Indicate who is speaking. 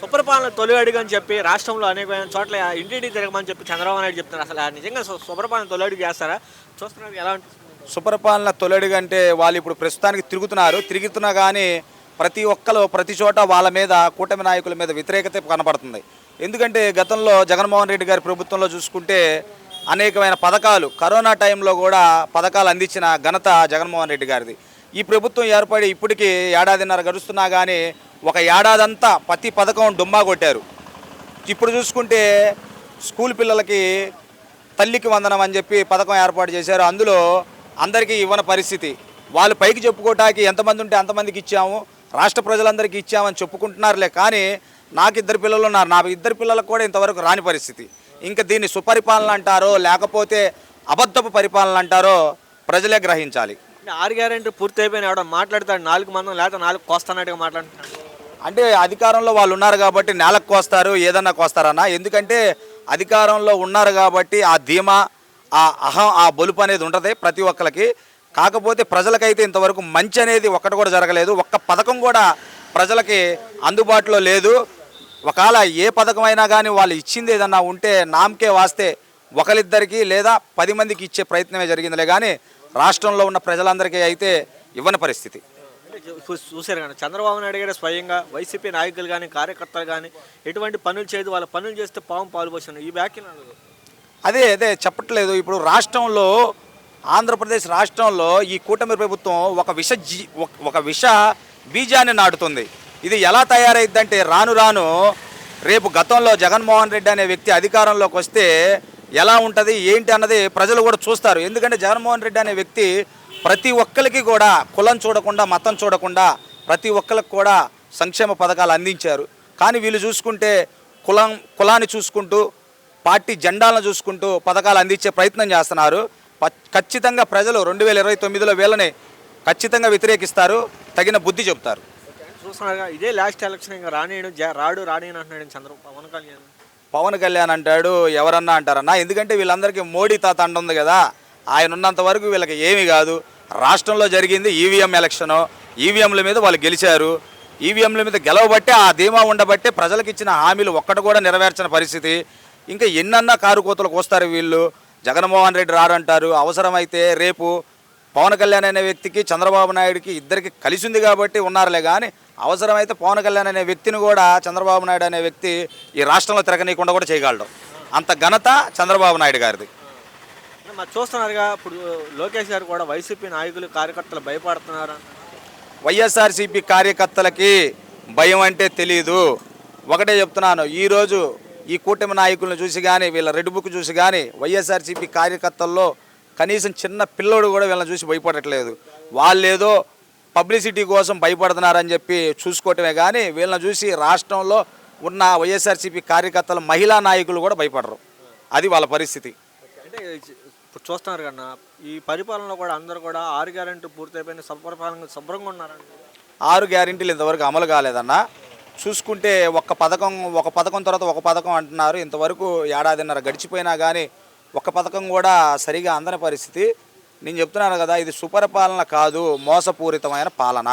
Speaker 1: సుప్రపాలన తొలి అడుగు అని చెప్పి రాష్ట్రంలో అనేకమైన చోట్ల ఇంటింటి తిరగమని చెప్పి చంద్రబాబు నాయుడు చెప్తున్నారు. అసలు నిజంగా సుప్రపాలన తొలి అడుగు చేస్తారా చూస్తున్నారు ఎలా ఉంటుంది?
Speaker 2: సుపరిపాలన తొలడుగు అంటే వాళ్ళు ఇప్పుడు ప్రస్తుతానికి తిరుగుతున్నారు. తిరుగుతున్నా కానీ ప్రతి ఒక్కరు ప్రతి చోట వాళ్ళ మీద కూటమి నాయకుల మీద వ్యతిరేకత కనపడుతుంది. ఎందుకంటే గతంలో జగన్మోహన్ రెడ్డి గారి ప్రభుత్వంలో చూసుకుంటే అనేకమైన పథకాలు కరోనా టైంలో కూడా పథకాలు అందించిన ఘనత జగన్మోహన్ రెడ్డి గారిది. ఈ ప్రభుత్వం ఏర్పడి ఇప్పటికీ ఏడాదిన్నర గడుస్తున్నా కానీ ఒక ఏడాదంతా ప్రతి పథకం డుమ్మా కొట్టారు. ఇప్పుడు చూసుకుంటే స్కూల్ పిల్లలకి తల్లికి వందనం అని చెప్పి పథకం ఏర్పాటు చేశారు. అందులో అందరికీ ఇవ్వని పరిస్థితి. వాళ్ళు పైకి చెప్పుకోవటానికి ఎంతమంది ఉంటే అంతమందికి ఇచ్చాము. రాష్ట్ర ప్రజలందరికీ ఇచ్చామని చెప్పుకుంటున్నారులే కానీ నాకు ఇద్దరు పిల్లలు ఉన్నారు. నా ఇద్దరు పిల్లలకు కూడా ఇంతవరకు రాని పరిస్థితి. ఇంకా దీన్ని సుపరిపాలన అంటారో లేకపోతే అబద్ధపు పరిపాలన అంటారో ప్రజలే గ్రహించాలి.
Speaker 1: ఆరు గ్యారెంటీ పూర్తి అయిపోయిన ఎవడ మాట్లాడతాడు నాలుగు మందం లేకపోతే నాలుగు కోస్తానట్టుగా మాట్లాడుతున్నాడు.
Speaker 2: అంటే అధికారంలో వాళ్ళు ఉన్నారు కాబట్టి నేలకు కోస్తారు ఏదన్నా కోస్తారన్నా. ఎందుకంటే అధికారంలో ఉన్నారు కాబట్టి ఆ ధీమా ఆ అహం ఆ బొలుపు అనేది ఉంటుంది ప్రతి ఒక్కరికి కాకపోతే ప్రజలకైతే ఇంతవరకు మంచి అనేది ఒక్కటి కూడా జరగలేదు. ఒక్క పథకం కూడా ప్రజలకి అందుబాటులో లేదు. ఒకవేళ ఏ పథకం అయినా కానీ వాళ్ళు ఇచ్చింది ఏదన్నా ఉంటే నామకే వాస్తే ఒకరిద్దరికి లేదా పది మందికి ఇచ్చే ప్రయత్నమే జరిగిందిలే. కానీ రాష్ట్రంలో ఉన్న ప్రజలందరికీ అయితే ఇవ్వని పరిస్థితి.
Speaker 1: చూశారు కానీ చంద్రబాబు నాయుడు గారు స్వయంగా వైసీపీ నాయకులు కానీ కార్యకర్తలు కానీ ఎటువంటి పనులు చేయదు. వాళ్ళ పనులు చేస్తే పాము పాలు పోసాను ఈ వ్యాఖ్యలు
Speaker 2: అదే అదే చెప్పట్లేదు. ఇప్పుడు రాష్ట్రంలో ఆంధ్రప్రదేశ్ రాష్ట్రంలో ఈ కూటమి ప్రభుత్వం ఒక విష జీ- ఒక- ఒక విష బీజాన్ని నాటుతుంది. ఇది ఎలా తయారైద్దంటే రాను రాను రేపు గతంలో జగన్మోహన్ రెడ్డి అనే వ్యక్తి అధికారంలోకి వస్తే ఎలా ఉంటుంది ఏంటి అన్నది ప్రజలు కూడా చూస్తారు. ఎందుకంటే జగన్మోహన్ రెడ్డి అనే వ్యక్తి ప్రతి ఒక్కరికి కూడా కులం చూడకుండా మతం చూడకుండా ప్రతి ఒక్కరికి కూడా సంక్షేమ పథకాలు అందించారు. కానీ వీళ్ళు చూసుకుంటే కులం కులాన్ని చూసుకుంటూ పార్టీ జెండాలను చూసుకుంటూ పథకాలు అందించే ప్రయత్నం చేస్తున్నారు. ఖచ్చితంగా ప్రజలు రెండు వేల ఇరవై తొమ్మిదిలో వీళ్ళని ఖచ్చితంగా వ్యతిరేకిస్తారు. తగిన బుద్ధి చెబుతారు.
Speaker 1: చూస్తున్నారుగా ఇదే లాస్ట్ ఎలక్షన్ ఇంకా రానియడు రాడు రానియను అంటున్నాడు చంద్రబాబు పవన్ కళ్యాణ్.
Speaker 2: పవన్ కళ్యాణ్ అంటాడు ఎవరన్నా అంటారన్నా. ఎందుకంటే వీళ్ళందరికీ మోడీ తాత అండ ఉంది కదా ఆయన ఉన్నంత వరకు వీళ్ళకి ఏమీ కాదు. రాష్ట్రంలో జరిగింది ఈవీఎం ఎలక్షను ఈవీఎంల మీద వాళ్ళు గెలిచారు. ఈవీఎంల మీద గెలవబట్టే ఆ ధీమా ఉండబట్టే ప్రజలకు ఇచ్చిన హామీలు ఒక్కటి కూడా నెరవేర్చిన పరిస్థితి. ఇంకా ఎన్నన్నా కారుకోతలకు వస్తారు వీళ్ళు. జగన్మోహన్ రెడ్డి రారంటారు. అవసరమైతే రేపు పవన్ కళ్యాణ్ అనే వ్యక్తికి చంద్రబాబు నాయుడికి ఇద్దరికి కలిసి ఉంది కాబట్టి ఉన్నారులే కానీ అవసరమైతే పవన్ కళ్యాణ్ అనే వ్యక్తిని కూడా చంద్రబాబు నాయుడు అనే వ్యక్తి ఈ రాష్ట్రంలో తిరగనీయకుండా కూడా చేయగలడు. అంత ఘనత చంద్రబాబు నాయుడు గారిది.
Speaker 1: మరి చూస్తున్నారుగా ఇప్పుడు లోకేష్ గారు కూడా వైసీపీ నాయకులు కార్యకర్తలు భయపడుతున్నారు?
Speaker 2: వైఎస్ఆర్సీపీ కార్యకర్తలకి భయం అంటే తెలియదు ఒకటే చెప్తున్నాను ఈరోజు ఈ కూటమి నాయకులను చూసి కానీ వీళ్ళ రెడ్ బుక్ చూసి కానీ వైఎస్ఆర్సీపీ కార్యకర్తల్లో కనీసం చిన్న పిల్లోడు కూడా వీళ్ళని చూసి భయపడట్లేదు. వాళ్ళేదో పబ్లిసిటీ కోసం భయపడుతున్నారని చెప్పి చూసుకోవటమే కానీ వీళ్ళని చూసి రాష్ట్రంలో ఉన్న వైఎస్ఆర్సీపీ కార్యకర్తల మహిళా నాయకులు కూడా భయపడరు. అది వాళ్ళ పరిస్థితి.
Speaker 1: ఇప్పుడు చూస్తున్నారు కన్నా ఈ పరిపాలనలో కూడా అందరూ కూడా ఆరు గ్యారెంటీ పూర్తయిపోయిన సపరిపాలన శుభ్రంగా ఉన్నారండి.
Speaker 2: ఆరు గ్యారెంటీలు ఇంతవరకు అమలు కాలేదన్న. చూసుకుంటే ఒక పథకం ఒక పథకం తర్వాత ఒక పథకం అంటున్నారు. ఇంతవరకు ఏడాదిన్నర గడిచిపోయినా కానీ ఒక పథకం కూడా సరిగా అందని పరిస్థితి. నేను చెప్తున్నాను కదా ఇది సుపరిపాలన కాదు మోసపూరితమైన పాలన.